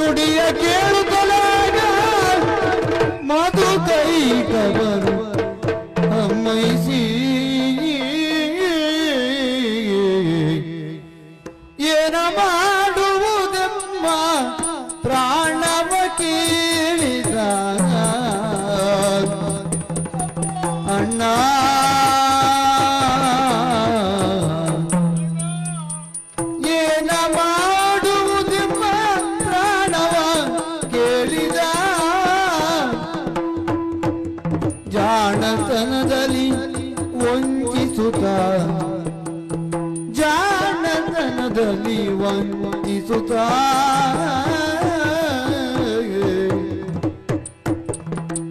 ನುಡಿಯ ಕೇಳುತ್ತಲಾಗ. ಕೈ ಕವರು ಅಮ್ಮೈಸಿ. ಏನ ಮಾಡುವುದಮ್ಮ ಪ್ರಾಣವ ಜಾಣತನದಲ್ಲಿ ವಂಚಿಸುತ್ತ. ಜಾಣತನದಲ್ಲಿ ವಂಚಿಸುತ್ತ.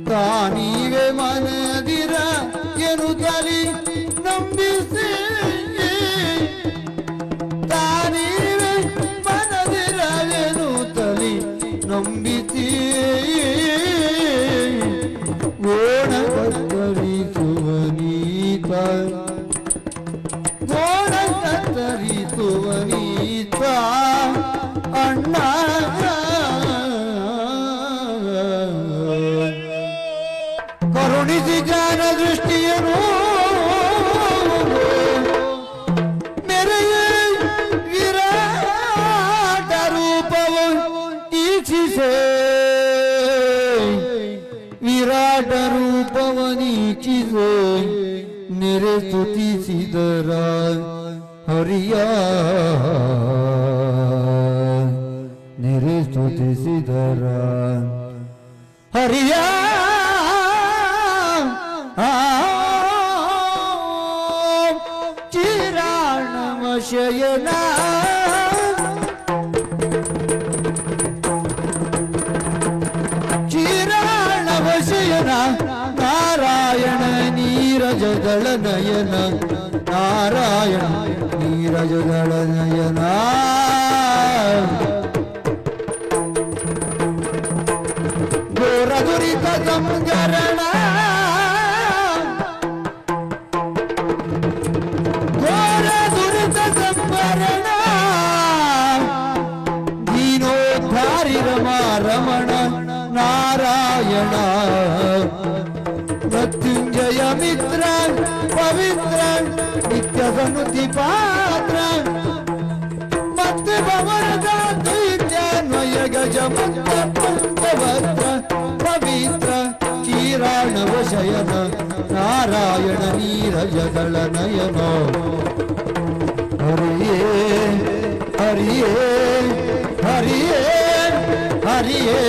ತಾನೀವೇ ಮನದಿರ ಎನ್ನುತ್ತಲಿ ನಂಬಿಸಿ. ತಾನೀವೆ ಮನದಿರ ಎನ್ನುತ್ತಲಿ ನಂಬಿಸಿ. ಗೋಣ ಕತ್ತರಿಸುವ ನೀತ ಅಣ್ಣ. ಕರುಣಿಸಿ ಜ್ಞಾನ ದೃಷ್ಟಿಯನು ಮೆರೆಯ ವಿರಾಟ ರೂಪವು ಈಕ್ಷಿಸೆ ವಿರಾಟ ರೂಪವನೀಕ್ಷಿಸೆ ನೆರೆ ಸ್ತುತಿಸಿದರ ಹರಿಯ ನೆರೆ ಸ್ತುತಿಸಿದರ ಹರಿಯ ಚಿರಾಣಮ ಶಯನ ಚಿರಾಣವ ಶಯನ ನಾರಾಯಣ नीरज दळ नयन नारायण नीरज दळ नयन गोरगुरीच समजरण गोरगुरीच संवरण दीनोद्धारी रमा रमण नारायणा ಪವಿತ್ರ ನಿತ್ಯ ಸನ್ನುತಿ ಪಾತ್ರ ಮತ್ತೆ ಭವನದ ದೈತ್ಯಾನ್ವಯ ಗಜ ಮುಕ್ತ ಪಂಚಭದ್ರ ಪವಿತ್ರ ಚೀರಾಣವ ಶಯನ ನಾರಾಯಣ ನೀರಜಗಳ ನಯನ ಹರಿಯೇ ಹರಿಯೇ ಹರಿಯೇ ಹರಿಯೇ